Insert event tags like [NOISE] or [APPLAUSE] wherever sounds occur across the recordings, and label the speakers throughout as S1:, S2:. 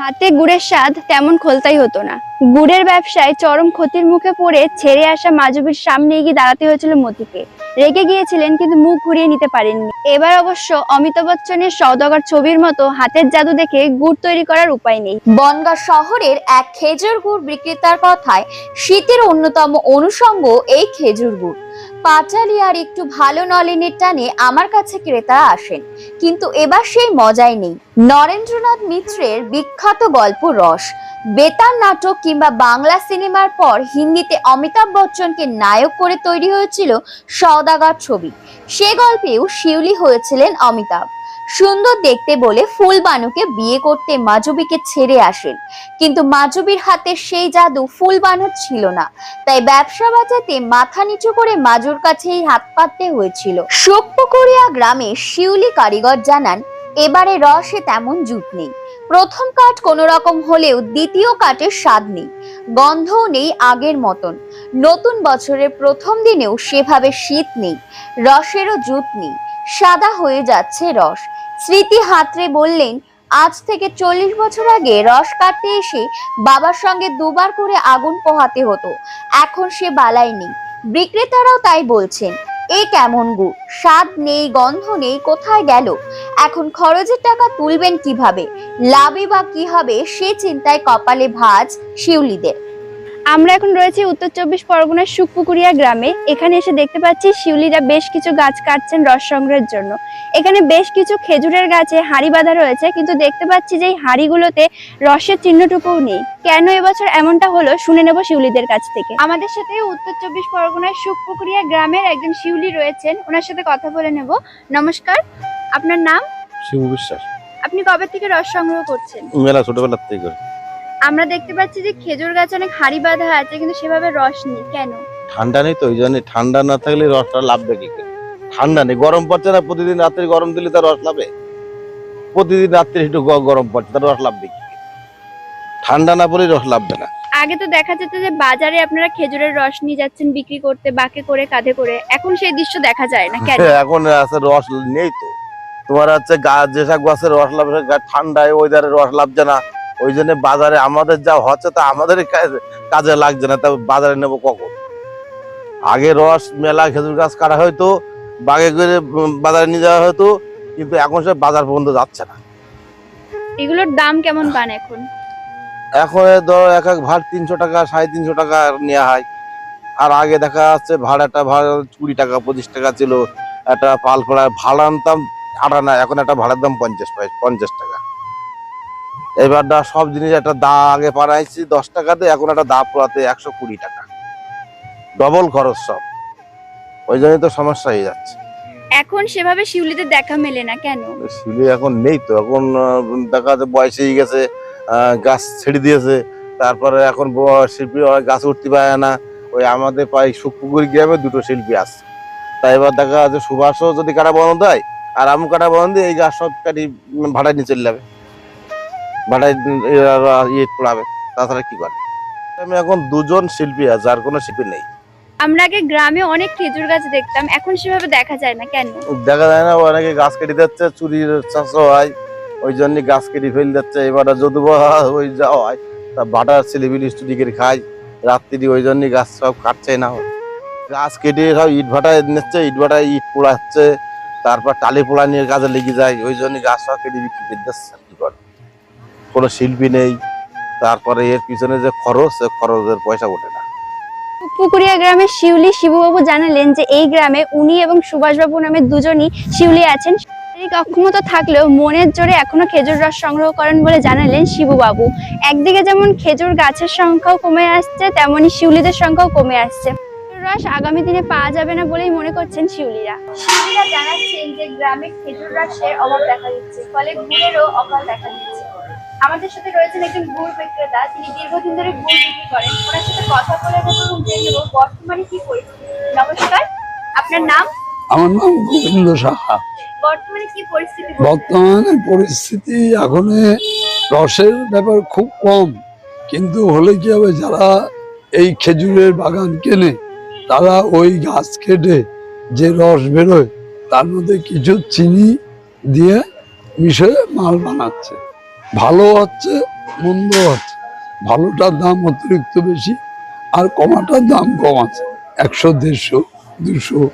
S1: হাতে গুড়ের স্বাদ তেমন খোলতাই হতো না। গুড়ের ব্যবসায় চরম ক্ষতির মুখে পড়ে ছেড়ে আসা মাজুবির সামনে গিয়ে দাঁড়াতে হয়েছিল মতিকে। রেগে গিয়েছিলেন কিন্তু মুখ ঘুরিয়ে নিতে পারেননি। এবার অবশ্য অমিতাভ বচ্চনের সওদাগর ছবির মতো হাতের জাদু দেখে গুড় তৈরি করার উপায় নেই।
S2: বনগাঁ শহরের এক খেজুর গুড় বিক্রেতার কথায় শীতের অন্যতম অনুষঙ্গ এই খেজুর গুড়। পাটালি আর একটু ভালো নলেনের টানে আমার কাছে ক্রেতারা আসেন। কিন্তু এবার সেই মজাই নেই। নরেন্দ্রনাথ মিত্রের বিখ্যাত গল্প রস। বেতার নাটক কিংবা বাংলা সিনেমার পর হিন্দিতে অমিতাভ বচ্চনকে নায়ক করে তৈরি হয়েছিল সওদাগর ছবি। সে গল্পেও শিউলি হয়েছিলেন অমিতাভ। সুন্দর দেখতে বলে ফুলবানুকে বিয়ে করতে মাধবীকে ছেড়ে আসেন। কিন্তু মাধবীর হাতে সেই জাদু ফুলবানুর ছিল না। তাই ব্যবসা বাঁচাতে মাথা নিচু করে মাজুর কাছেই হাত পাততে হয়েছিল। শোকপুকুরিয়া গ্রামে শিউলি কারিগর জানান, এবারে রসে তেমন জুট নেই। প্রথম কাঠ কোনো রকম হলেও দ্বিতীয় কাঠের স্বাদ নেই। গন্ধও নেই আগের মতন। নতুন বছরের প্রথম দিনেও সেভাবে শীত নেই। রসেরও জুট নেই। সাদা হয়ে যাচ্ছে রস। স্মৃতি হাতরে বললেন, আজ থেকে চল্লিশ বছর আগে রস কাটতে এসে বাবার সঙ্গে দুবার করে আগুন পোহাতে হতো। এখন সে বালাই নেই। বিক্রেতারাও তাই বলছেন, এ কেমন গুড় স্বাদ নেই, গন্ধ নেই, কোথায় গেল? এখন খরচের টাকা তুলবেন কীভাবে? লাভে বা কি হবে সে চিন্তায় কপালে ভাঁজ শিউলিদের।
S1: আমরা এখন রয়েছি উত্তর চব্বিশ পরগনার সুকপুকুরিয়া গ্রামে। এখানে এসে দেখতে পাচ্ছি শিউলিরা বেশ কিছু গাছ কাটছেন রস সংগ্রহের জন্য। এখানে বেশ কিছু খেজুরের গাছে হাড়ি বাঁধা রয়েছে কিন্তু দেখতে পাচ্ছি যে এই হাড়িগুলোতে রসের চিহ্নটুকুও নেই। কেন এবছর এমনটা হলো শুনে নেব শিউলিদের কাছ থেকে। আমাদের সাথে উত্তর চব্বিশ পরগনার সুকপুকুরিয়া গ্রামের একজন শিউলি রয়েছেন। ওনার সাথে কথা বলে নেব। নমস্কার আপনার নাম?
S3: শিবু বিশ্বাস।
S1: আপনি কবে থেকে রস সংগ্রহ করছেন?
S3: মেলা ছোটবেলার থেকে।
S1: আমরা দেখতে পাচ্ছি যে খেজুর গাছে অনেক হাড়ি বাঁধা আছে কিন্তু সেভাবে রস নেই। কেন?
S3: ঠান্ডা নেই তো ওই জন্য ঠান্ডা না থাকলে রসটা লাভবে কি ঠান্ডা নেই গরম পড়ছে না প্রতিদিন রাত্রে গরম দিলে তার রস লাভে? প্রতিদিন রাত্রে একটু গরম পড়ছে তার রস লাভবে কি ঠান্ডা না পড়লে রস লাভবে না।
S1: আগে তো দেখা যেত যে বাজারে আপনারা খেজুরের রস নিয়ে যাচ্ছেন বিক্রি করতে বাকে করে কাঁধে করে। এখন সেই দৃশ্য দেখা যায় না কেন? [LAUGHS]
S3: এখন আছে রস নেই তো। তোমার হচ্ছে গাছ যেসব গাছের রস লাভ ঠান্ডায় ওয়েদারে রস লাভছে না। ওই জন্য বাজারে আমাদের যা হচ্ছে তা আমাদের কাজে লাগছে না তা বাজারে নেব কখন? আগে রস মেলা খেজুর গাছ কাটা হয়তো বাগে করে বাজারে নিয়ে যাওয়া হতো কিন্তু এখন সে বাজার পর্যন্ত যাচ্ছে না।
S1: এগুলোর দাম কেমন পান এখন?
S3: এখন ধরো এক এক ভাড় তিনশো টাকা সাড়ে তিনশো টাকা নেওয়া হয়। আর আগে দেখা যাচ্ছে ভাড়াটা ভাড়া কুড়ি টাকা পঁচিশ টাকা ছিল একটা পাল ভাড়া আনতাম আটানা এখন একটা ভাড়ার দাম পঞ্চাশ পঞ্চাশ টাকা। এবার দা সব জিনিস একটা দা আগে পাড়াইছি দশ টাকাতে এখন একটা দা পড়াতে একশো কুড়ি টাকা। ডবল খরচ সব। ওই জন্যই তো সমস্যা হয়ে যাচ্ছে।
S1: এখন সেভাবে শিউলিতে দেখা মেলে না কেন?
S3: শিলি এখন নেই তো। এখন দেখা যাচ্ছে বয়স হয়ে গেছে গাছ ছেড়ে দিয়েছে। তারপরে এখন শিল্পী গাছ উঠতে পারে না। ওই আমাদের প্রায় সুখপুকুর গ্রামে দুটো শিল্পী আছে। তাই এবার দেখা যাচ্ছে সুভাষও যদি কাটা বন্ধ হয় আর আমু কাটা বন্ধ এই গাছ সব কাটি ভাড়ায় নিয়ে চলে যাবে এরা ইয়ে পড়াবে তাছাড়া কি করে? আমি এখন দুজন শিল্পী আছে আর কোনো শিল্পী নেই।
S1: আমরা আগে গ্রামে অনেক খেজুর গাছ দেখতাম এখন সেভাবে দেখা যায় না কেন?
S3: দেখা যায় না অনেকে গাছ কেটে যাচ্ছে চুরির চাষও হয় ওই জন্য গাছ কেটে ফেলে যাচ্ছে এবারে যদি ওই যাওয়া হয় তা বাটার ছেলেপিলি স্টুডি করে খায় রাত্রি ওই জন্য গাছ সব কাটছে না। গাছ কেটে সব ইট ভাটায় নিচ্ছে ইট ভাটায় ইট পোড়াচ্ছে তারপর টালি পোড়া নিয়ে কাজে লেগে যায় ওই জন্য গাছ সব কেটে বিক্রি করে দিচ্ছে। কোনো শিল্পী নেই, তারপরে এর পিছনে যে খরচ সে খরচের পয়সা ওঠে না।
S1: পুকুরিয়া গ্রামের শিউলি শিবুবাবু জানালেন যে এই গ্রামে উনি এবং সুভাষবাবু নামে দুজনই শিউলি আছেন। শারীরিক অক্ষমতা থাকলেও মনের জোরে এখনও খেজুর রস সংগ্রহ করেন বলে জানালেন শিবুবাবু। একদিকে যেমন খেজুর গাছের সংখ্যাও কমে আসছে, তেমনি শিউলিদের সংখ্যাও কমে আসছে। রস আগামী দিনে পাওয়া যাবে না বলেই মনে করছেন শিউলিরা। শিউলিরা জানাচ্ছেন যে গ্রামে খেজুর রসের অভাব দেখা দিচ্ছে, ফলে গুড়েরও অভাব দেখা দিচ্ছে। আমাদের সাথে রয়েছেন একজন গুড় বিক্রেতা তিনি দীর্ঘদিন ধরে গুড় বিক্রি করেন। ওনার সাথে কথা বলে এবং জেনে নেব বর্তমানে কি পরিস্থিতি। নমস্কার আপনার নাম?
S4: আমার নাম গোবিন্দ সাহা।
S1: বর্তমানে কি পরিস্থিতি
S4: বর্তমানে পরিস্থিতি এখন রসের ব্যাপার খুব কম কিন্তু হলে কি হবে যারা এই খেজুরের বাগান কেনে তারা ওই গাছ কেটে যে রস বেরোয় তার মধ্যে কিছু চিনি দিয়ে মিশে মাল বানাচ্ছে। ভালো হচ্ছে, মন্দ হচ্ছে। ভালোটার দাম অতিরিক্ত বেশি, আর কমাটার দাম কম আছে। একশো, দেড়শো, দুশো,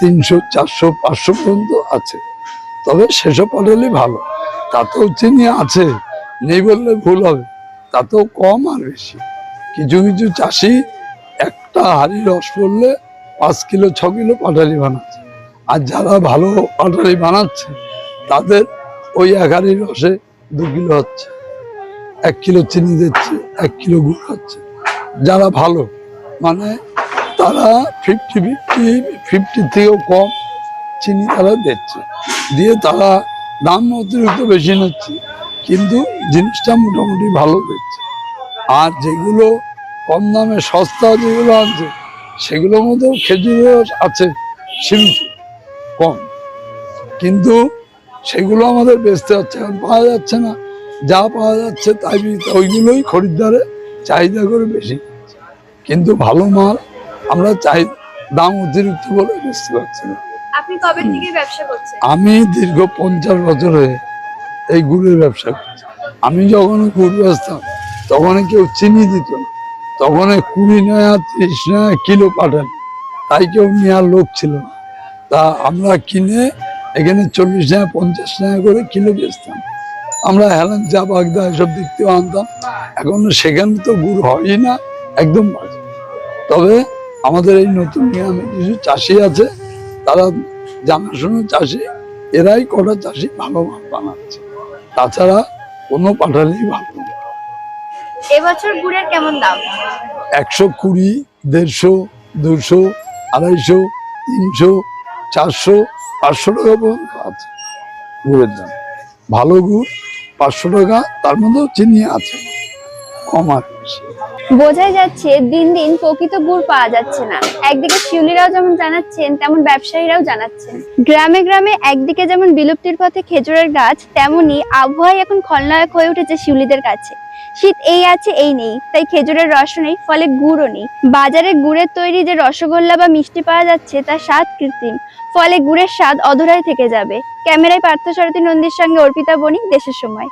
S4: তিনশো, চারশো, পাঁচশো পর্যন্ত আছে। তবে সেসব পাটালি ভালো। তাতেও চিনি আছে, নেই বললে ভুল হবে। তাতেও কম আর বেশি। কিছু কিছু চাষি একটা হাড়ি রস পড়লে পাঁচ কিলো, ছ কিলো পাটালি বানাচ্ছে। আর যারা ভালো পাটালি বানাচ্ছে, তাদের ওই এক হাড়ি রসে দু কিলো হচ্ছে, এক কিলো চিনি দিচ্ছে, এক কিলো গুড় হচ্ছে যারা ভালো মানে তারা ফিফটি ফিফটি ফিফটি থেকেও কম চিনি তারা দিচ্ছে। দিয়ে তারা দাম অতিরিক্ত বেশি নিচ্ছে, কিন্তু জিনিসটা মোটামুটি ভালো দিচ্ছে। আর যেগুলো কম দামে সস্তা যেগুলো আছে, সেগুলোর মধ্যেও খেজুর আছে, সীমিত, কম। কিন্তু সেগুলো আমাদের বেচতে হচ্ছে। এখন পাওয়া যাচ্ছে না। যা পাওয়া যাচ্ছে তাই ওইগুলোই খরিদ্দারে চাহিদা করে বেশি কিন্তু ভালো মাল আমরা চাই দাম অতিরিক্ত বলে বেচতে পারছি না। আমি দীর্ঘ পঞ্চাশ বছরে এই গুড়ের ব্যবসা করছি। আমি যখন গুড় বেচতাম তখন কেউ চিনি দিত তখন কুড়ি নয়া ত্রিশ নয়া কিলো পাঠান তাই কেউ নেওয়ার লোক ছিল না। তা আমরা কিনে এখানে চল্লিশ টাকা পঞ্চাশ টাকা করে কিলো বেচতাম। আমরা হেলান চা বাগদা এসব দিক থেকে আনতাম। এখন সেখানে তো গুড় হয়ই না একদম বাজে। তবে আমাদের এই নতুন গ্রামে কিছু চাষি আছে তারা জানাশোনা চাষি এরাই কটা চাষি ভালো মাল বানাচ্ছে। তাছাড়া কোনো পাঠালেই ভালো
S1: এবছর গুড়ের কেমন দাম?
S4: একশো কুড়ি দেড়শো দুশো আড়াইশো তিনশো চারশো পাঁচশো টাকা পর্যন্ত আছে। গুড়ের দাম। ভালো গুড় পাঁচশো টাকা তার মধ্যেও চিনি আছে।
S1: বোঝাই যাচ্ছে, দিন দিন প্রকৃত গুড় পাওয়া যাচ্ছে না। একদিকে শিউলিরাও যেমন জানাচ্ছেন, তেমন ব্যবসায়ীরাও জানাচ্ছেন। গ্রামে গ্রামে একদিকে যেমন বিলুপ্তির পথে খেজুরের গাছ, তেমনি আবহাওয়াই এখন খলনায়ক হয়ে উঠেছে শিউলিদের কাছে। শীত এই আছে, এই নেই। তাই খেজুরের রসও নেই, ফলে গুড়ও নেই। বাজারে গুড়ের তৈরি যে রসগোল্লা বা মিষ্টি পাওয়া যাচ্ছে, তার স্বাদ কৃত্রিম। ফলে গুড়ের স্বাদ অধরাই থেকে যাবে। ক্যামেরায় পার্থ সারথী নন্দীর সঙ্গে অর্পিতা বণিক, দেশের সময়।